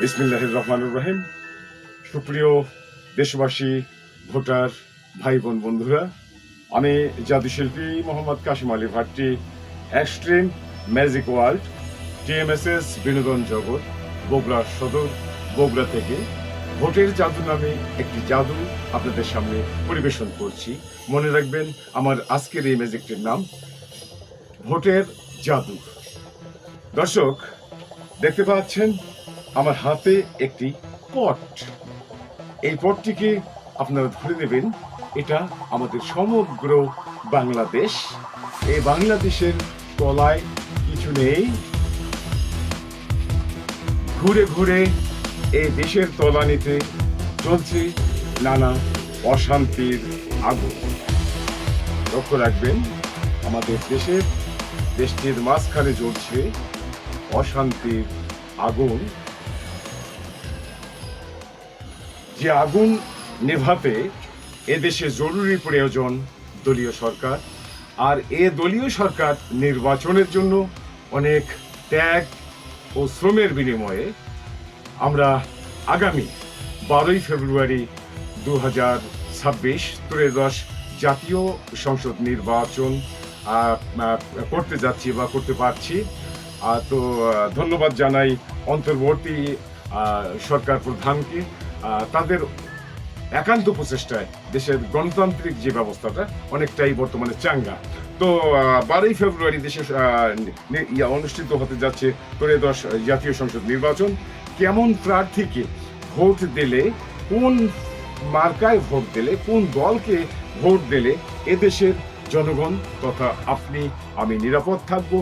বিসমিল্লাহির রহমানুর রহিম। সুপ্রিয় দেশবাসী, ভোটার ভাই বোন বন্ধুরা, আমি জাদুশিল্পী Mohammad Kashim Ali Bhatti, extreme magic world, TMSS বিনোদন জগৎ বগুড়া সদর বগুড়া থেকে। ভোটের জাদু নামে একটি জাদু আপনাদের সামনে পরিবেশন করছি। মনে রাখবেন, আমার আজকের এই ম্যাজিকটির নাম ভোটের জাদু। দর্শক, দেখতে পাচ্ছেন, আমার হাতে একটি পট। এই পটটিকে আপনারা ধরে নেবেন, এটা আমাদের সমগ্র বাংলাদেশ। এই বাংলাদেশের তলায় কিছু নেই। ঘুরে ঘুরে এই দেশের তলানিতে চলছে নানা অশান্তির আগুন লক্ষ্য রাখবেন, আমাদের দেশের দেশটির মাঝখানে জ্বলছে অশান্তির আগুন। যে আগুন নেভাতে এদেশে জরুরি প্রয়োজন দলীয় সরকার। আর এ দলীয় সরকার নির্বাচনের জন্য অনেক ত্যাগ ও শ্রমের বিনিময়ে আমরা আগামী বারোই ফেব্রুয়ারি দু হাজার ছাব্বিশ ত্রয়োদশ জাতীয় সংসদ নির্বাচন করতে যাচ্ছি বা করতে পারছি। তো ধন্যবাদ জানাই অন্তর্বর্তী সরকার প্রধানকে। তাদের একান্ত প্রচেষ্টায় দেশের গণতান্ত্রিক যে ব্যবস্থাটা অনেকটাই বর্তমানে চাঙ্গা। তো বারোই ফেব্রুয়ারি দেশে অনুষ্ঠিত হতে যাচ্ছে ত্রয়োদশ জাতীয় সংসদ নির্বাচন। কেমন প্রার্থীকে ভোট দিলে, কোন মার্কায় ভোট দিলে, কোন দলকে ভোট দিলে এদেশের জনগণ তথা আপনি, আমি নিরাপদ থাকব।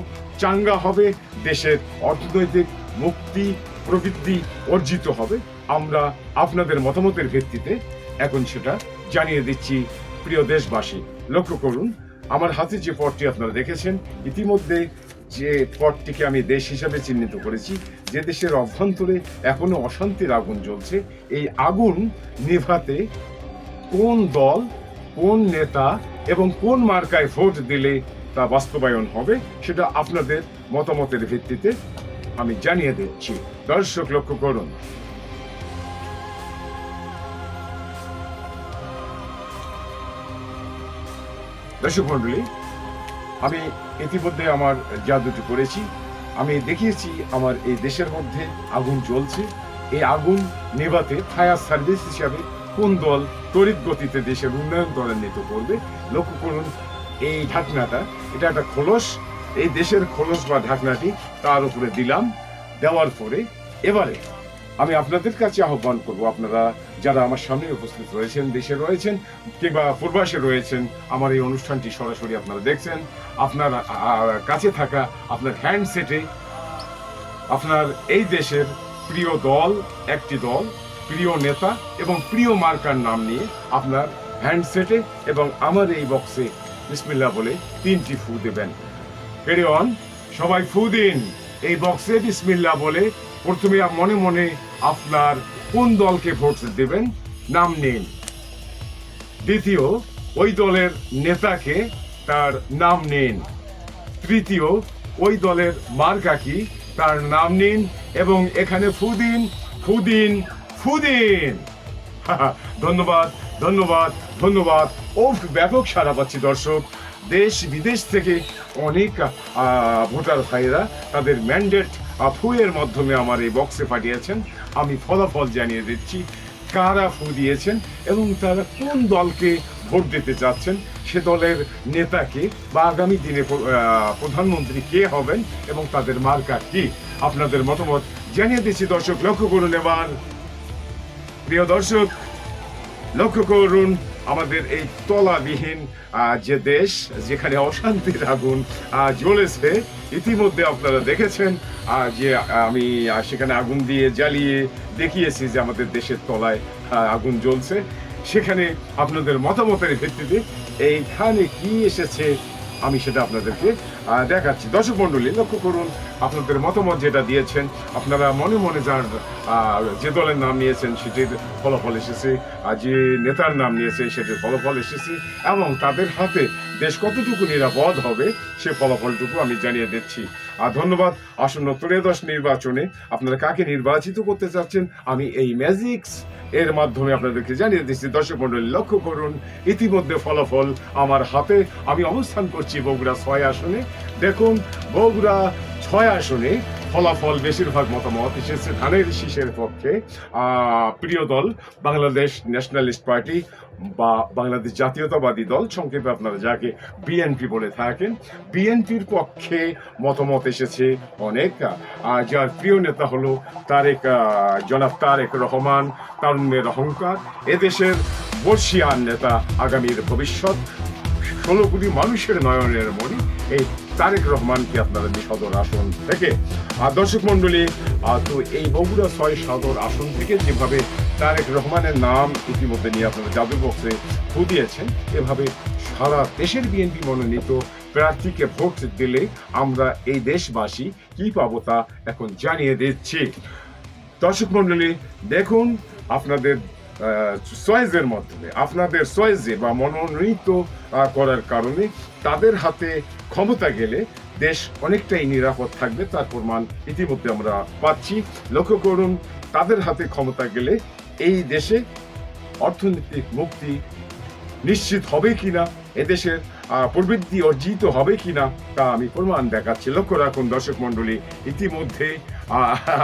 চাঙ্গা হবে, দেশের অর্থনৈতিক মুক্তি, প্রবৃদ্ধি অর্জিত হবে। আমরা আপনাদের মতামতের ভিত্তিতে এখন সেটা জানিয়ে দিচ্ছি প্রিয় দেশবাসী। লক্ষ্য করুন, আমার হাতে যে পটটি আপনারা দেখেছেন, ইতিমধ্যে যে পটটিকে আমি দেশ হিসাবে চিহ্নিত করেছি, যে দেশের অভ্যন্তরে এখনও অশান্তির আগুন জ্বলছে, এই আগুন নেভাতে কোন দল কোন নেতা এবং কোন মার্কায় ভোট দিলে তা বাস্তবায়ন হবে, সেটা আপনাদের মতামতের ভিত্তিতে আমি জানিয়ে দিচ্ছি। দর্শক, লক্ষ্য করুন। দর্শক মন্ডলী আমি ইতিমধ্যে আমার জাদুটি করেছি, আমি দেখিয়েছি আমার এই দেশের মধ্যে আগুন জ্বলছে। এই আগুন নেভাতে ফায়ার সার্ভিস হিসাবে কোন দল তড়িৎ গতিতে দেশের উন্নয়ন ত্বরান্বিত করবে। লক্ষ্য করুন, এই ঢাকনাটা, এটা একটা খোলস। এই দেশের খোলস বা ঢাকনাটি তার উপরে দিলাম। দেওয়ার পরে এবারে আমি আপনাদের কাছে আহ্বান করব, আপনারা যারা আমার সামনে উপস্থিত রয়েছেন, দেশে রয়েছেন, কিংবা পূর্বাসে রয়েছেন, আমার এই অনুষ্ঠানটি সরাসরি আপনারা দেখছেন। আপনার কাছে থাকা আপনার হ্যান্ডসেটে আপনার এই দেশের প্রিয় দল, একটি দল প্রিয় নেতা এবং প্রিয় মার্কার নাম নিয়ে আপনার হ্যান্ডসেটে এবং আমার এই বক্সে বিসমিল্লাহ বলে তিনটি ফু দেবেন। ক্যারি অন সবাই ফু দিন। এই বক্সে বিসমিল্লাহ বলে প্রথমে মনে মনে আপনার কোন দলকে ভোট দেবেন, নাম নিন। দ্বিতীয়, ওই দলের নেতাকে তার নাম নিন। তৃতীয়, ওই দলের মার্কা কি, তার নাম নিন এবং এখানে ফুদিন ফুদিন ফুদিন ধন্যবাদ ধন্যবাদ ধন্যবাদ। ও, ব্যাপক সারা পাচ্ছি, দর্শক। দেশ বিদেশ থেকে অনেক ভোটার ভাইরা তাদের ম্যান্ডেট ফুয়ের মাধ্যমে আমার এই বক্সে পাঠিয়েছেন। আমি ফলাফল জানিয়ে দিচ্ছি, কারা ফু দিয়েছেন এবং তারা কোন দলকে ভোট দিতে চাচ্ছেন। সে দলের নেতাকে বা আগামী দিনে প্রধানমন্ত্রী কে হবেন এবং তাদের মার্কা কি? আপনাদের মতামত জানিয়ে দিচ্ছি, দর্শক। লক্ষ্য করুন এবার প্রিয় দর্শক, লক্ষ্য করুন আমাদের এই তলাবিহীন যে দেশ যেখানে অশান্তির আগুন জ্বলেছে, ইতিমধ্যে আপনারা দেখেছেন যে আমি সেখানে আগুন দিয়ে জ্বালিয়ে দেখিয়েছি যে আমাদের দেশের তলায় আগুন জ্বলছে। সেখানে আপনাদের মতামতের ভিত্তিতে এইখানে কি এসেছে আমি সেটা আপনাদেরকে দেখাচ্ছি। দর্শক মণ্ডলী, লক্ষ্য করুন, আপনাদের মতামত যেটা দিয়েছেন, আপনারা মনে মনে যার যে দলের নাম নিয়েছেন, সেটির ফলাফল এসেছে, আর যে নেতার নাম নিয়েছে সেটির ফলাফল এসেছে, এবং তাদের হাতে দেশ কতটুকু নিরাপদ হবে, সে ফলাফলটুকু আমি জানিয়ে দিচ্ছি। আর ধন্যবাদ, আসন্ন ত্রয়োদশ নির্বাচনে আপনারা কাকে নির্বাচিত করতে চাচ্ছেন, আমি এই ম্যাজিক্স এর মাধ্যমে আপনাদেরকে জানিয়ে দিচ্ছি, দর্শক মন্ডলী লক্ষ্য করুন, ইতিমধ্যে ফলাফল আমার হাতে। আমি অবস্থান করছি বগুড়া ছয় আসনে। দেখুন, বগুড়া ছয় আসনে ফলাফল বেশিরভাগ মতামত এসেছে ধানের শীষের পক্ষে। প্রিয় দল, বাংলাদেশ ন্যাশনালিস্ট পার্টি বা বাংলাদেশ জাতীয়তাবাদী দল, সংক্ষেপে আপনারা যাকে বিএনপি বলে থাকেন বিএনপির পক্ষে মতামত এসেছে অনেক। যার প্রিয় নেতা হলো তারেক জনাব তারেক রহমান, তারুণ্যের অহংকার, এদেশের বর্ষিয়ান নেতা আগামীর ভবিষ্যৎ। ষোলো কোটি মানুষের নয়নের মণি, এই তারেক রহমানকে আপনারা সদর আসন থেকে, আর দর্শক মন্ডলী তো এই বগুড়া ছয় সদর আসন থেকে যেভাবে তারেক রহমানের নাম ইতিমধ্যে নিয়ে আপনারা জাদু বক্সে এভাবে সারা দেশের বিএনপি মনোনীত প্রার্থীকে ভোট দিলে আমরা এই দেশবাসী কি পাবো তা এখন জানিয়ে দিচ্ছি। দর্শক মন্ডলী দেখুন আপনাদের চয়েসের মাধ্যমে, আপনাদের চয়েসে বা মনোনীত করার কারণে তাদের হাতে ক্ষমতা গেলে দেশ অনেকটাই নিরাপদ থাকবে, তার প্রমাণ ইতিমধ্যে আমরা পাচ্ছি। লক্ষ্য করুন, তাদের হাতে ক্ষমতা গেলে এই দেশে অর্থনৈতিক মুক্তি নিশ্চিত হবে কিনা এদেশের প্রবৃদ্ধি অর্জিত হবে কিনা, তা আমি প্রমাণ দেখাচ্ছি। লক্ষ্য রাখুন, দর্শক মন্ডলী ইতিমধ্যে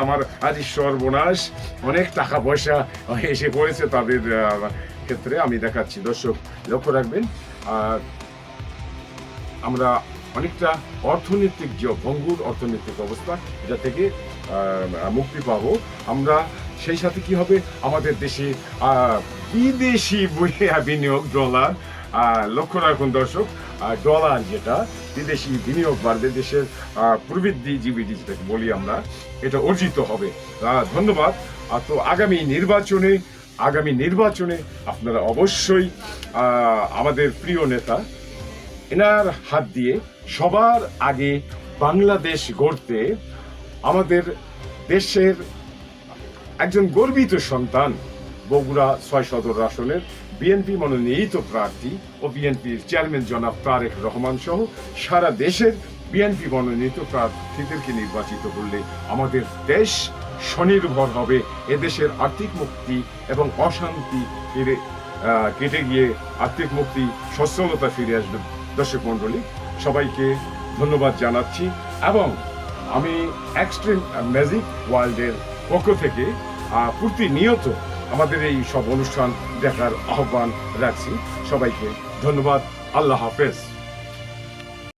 আমার আজ সর্বনাশ, অনেক টাকা পয়সা এসে পড়েছে তাদের ক্ষেত্রে আমি দেখাচ্ছি। দর্শক, লক্ষ্য রাখবেন, আর আমরা অনেকটা অর্থনৈতিক যে ভঙ্গুর অর্থনৈতিক অবস্থা, এটা থেকে মুক্তি পাব। আমরা সেই সাথে কি হবে? আমাদের দেশে বিদেশি বিনিয়োগ, ডলার লক্ষ্য রাখুন দর্শক ডলার যেটা, বিদেশি বিনিয়োগ বাড়বে দেশের প্রবৃদ্ধি জিবিডি যেটাকে বলি আমরা, এটা অর্জিত হবে। ধন্যবাদ। তো আগামী নির্বাচনে আগামী নির্বাচনে আপনারা অবশ্যই আমাদের প্রিয় নেতা, এনার হাত দিয়ে সবার আগে বাংলাদেশ গড়তে আমাদের দেশের একজন গর্বিত সন্তান বগুড়া ছয় সদর আসনের বিএনপি মনোনীত প্রার্থী ও বিএনপির চেয়ারম্যান জনাব তারেক রহমান সহ সারা দেশের বিএনপি মনোনীত প্রার্থীদেরকে নির্বাচিত করলে আমাদের দেশ স্বনির্ভর হবে, এদেশের আর্থিক মুক্তি এবং অশান্তি ফিরে কেটে গিয়ে আর্থিক মুক্তি, সচ্ছলতা ফিরে আসবে। দর্শক মন্ডলী সবাইকে ধন্যবাদ জানাচ্ছি এবং আমি এক্সট্রিম ম্যাজিক ওয়ার্ল্ডের পক্ষ থেকে প্রতিনিয়ত আমাদের এই সব অনুষ্ঠান দেখার আহ্বান রাখছি। সবাইকে ধন্যবাদ। আল্লাহ হাফেজ।